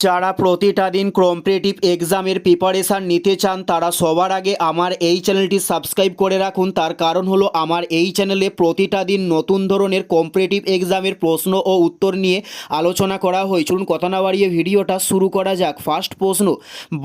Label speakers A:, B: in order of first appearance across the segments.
A: যারা প্রতিটা দিন কম্পিটিটিভ এক্সামের প্রিপারেশান নিতে চান, তারা সবার আগে আমার এই চ্যানেলটি সাবস্ক্রাইব করে রাখুন। তার কারণ হলো, আমার এই চ্যানেলে প্রতিটা দিন নতুন ধরনের কম্পিটিটিভ এক্সামের প্রশ্ন ও উত্তর নিয়ে আলোচনা করা হয়। চলুন, কথা না বাড়িয়ে ভিডিওটা শুরু করা যাক। ফার্স্ট প্রশ্ন,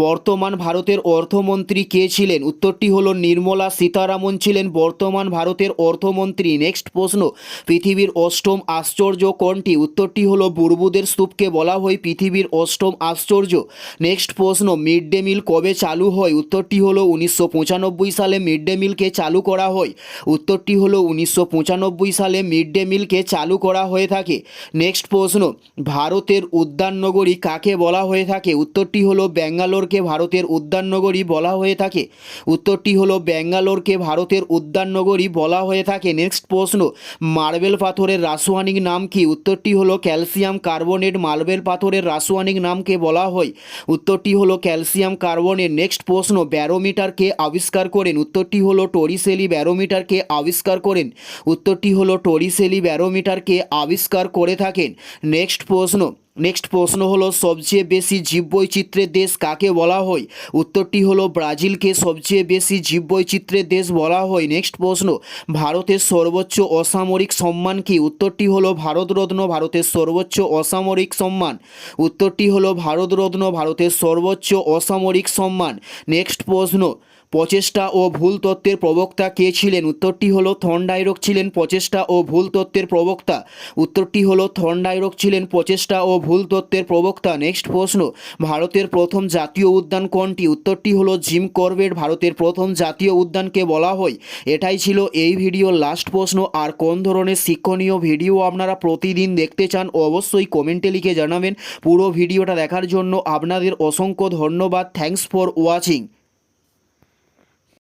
A: বর্তমান ভারতের অর্থমন্ত্রী কে ছিলেন? উত্তরটি হলো, নির্মলা সীতারামন ছিলেন বর্তমান ভারতের অর্থমন্ত্রী। নেক্সট প্রশ্ন, পৃথিবীর অষ্টম আশ্চর্য কোনটি? উত্তরটি হলো, বুর্বুদের স্তূপকে বলা হয় পৃথিবীর অষ্টম আশ্চর্য। নেক্সট প্রশ্ন মিড ডে মিল কবে চালু হয়? উত্তরটি হলো উনিশশো পঁচানব্বই সালে মিড ডে মিলকে চালু করা হয়। উত্তরটি হলো উনিশশো পঁচানব্বই সালে মিড ডে মিলকে চালু করা হয়ে থাকে। নেক্সট প্রশ্ন, ভারতের উদ্যান নগরী কাকে বলা হয়ে থাকে? উত্তরটি হলো ব্যাঙ্গালোরকে ভারতের উদ্যান নগরী বলা হয়ে থাকে। উত্তরটি হলো ব্যাঙ্গালোরকে ভারতের উদ্যান নগরী বলা হয়ে থাকে। নেক্সট প্রশ্ন, মার্বেল পাথরের রাসায়নিক নাম কি? উত্তরটি হলো ক্যালসিয়াম কার্বনেট মার্বেল পাথরের রাসায়নিক নামকে বলা হয়। উত্তরটি হলো ক্যালসিয়াম কার্বনের নেক্সট প্রশ্ন, ব্যারোমিটারকে আবিষ্কার করেন। উত্তরটি হলো টরিসেলি ব্যারোমিটারকে আবিষ্কার করেন। উত্তরটি হলো টরিসেলি ব্যারোমিটারকে আবিষ্কার করে থাকেন। নেক্সট প্রশ্ন নেক্সট প্রশ্ন হলো, সবচেয়ে বেশি জীববৈচিত্র্যের দেশ কাকে বলা হয়? উত্তরটি হলো, ব্রাজিলকে সবচেয়ে বেশি জীববৈচিত্র্যের দেশ বলা হয়। নেক্সট প্রশ্ন, ভারতের সর্বোচ্চ অসামরিক সম্মান কি? উত্তরটি হলো, ভারতরত্ন ভারতের সর্বোচ্চ অসামরিক সম্মান। উত্তরটি হলো, ভারতরত্ন ভারতের সর্বোচ্চ অসামরিক সম্মান। নেক্সট প্রশ্ন প্রচেষ্টা ও ভুল তত্ত্বের প্রবক্তা কে ছিলেন? উত্তরটি হলো থর্নডাইরক ছিলেন প্রচেষ্টা ও ভুল তত্ত্বের প্রবক্তা। উত্তরটি হলো থর্নডাইরক ছিলেন প্রচেষ্টা ও ভুল তত্ত্বের প্রবক্তা। নেক্সট প্রশ্ন, ভারতের প্রথম জাতীয় উদ্যান কোনটি? উত্তরটি হলো, জিম করবেট ভারতের প্রথম জাতীয় উদ্যানকে বলা হয়। এটাই ছিল এই ভিডিওর লাস্ট প্রশ্ন। আর কোন ধরনের শিক্ষণীয় ভিডিও আপনারা প্রতিদিন দেখতে চান, অবশ্যই কমেন্টে লিখে জানাবেন। পুরো ভিডিওটা দেখার জন্য আপনাদের অসংখ্য ধন্যবাদ। Thanks for watching